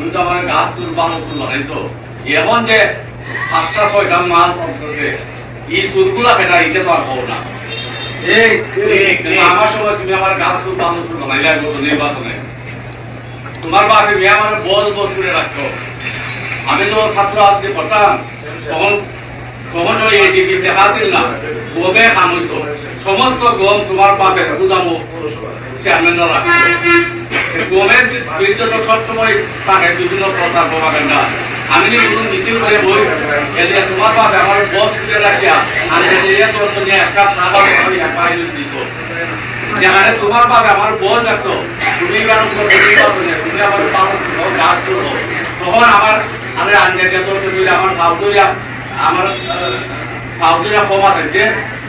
তুমি তো আমার গাছ চুল চুল এখন যে পাঁচটা ছয়টা মাল এই চুলগুলা এটা তো আর হব না। আমার সময় তুমি আমার গাছ চুল বানো চুল বানাইলে গত নির্বাচনে? তোমার বাপে মেয়ে আমার বল বস করে রাখতো। আমি তো ছাত্র আজকে তখন তখন দেখা ছিল না। গমে হইতো। সমস্ত গম তোমার পাশে গুদামো চেয়ারম্যানরা রাখতো। গমের বিরুদ্ধে তো সবসময় বিভিন্ন আমি মিছিল বই এলিয়া তোমার বাপ আমার বস রাখিয়া, আমি এলিয়া তোর তো নিয়ে একটা খাবার আমি আয়োজন দিত যেখানে তোমার বাপ আমার বস তুমি কেন নির্বাচনে তুমি আমার তখন আমার, আমি গেত সেগুলি আমার আমার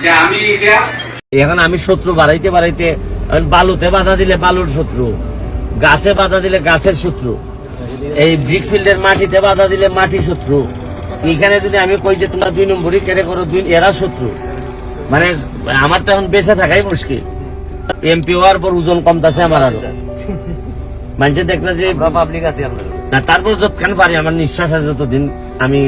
যে আমি এটা এখন আমি শত্রু বাড়াইতে বাড়াইতে বালুতে বাধা দিলে বালুর শত্রু। গাছে বাধা দিলে গাছের শত্রু। এই ব্রিক ফিল্ডের মাটিতে বাধা দিলে মাটি শত্রু। এখানে যদি আমি কই যে তোমরা দুই নম্বরই কেড়ে করো দুই এরা শত্রু। মানে আমার তো এখন বেঁচে থাকাই মুশকিল। এমপি হওয়ার পর ওজন কমতাছে আমার আরও। মানুষে দেখলে যে পাবলিক আছি আপনার না তারপর যতক্ষণ পারি আমার নিঃশ্বাস আছে যতদিন আমি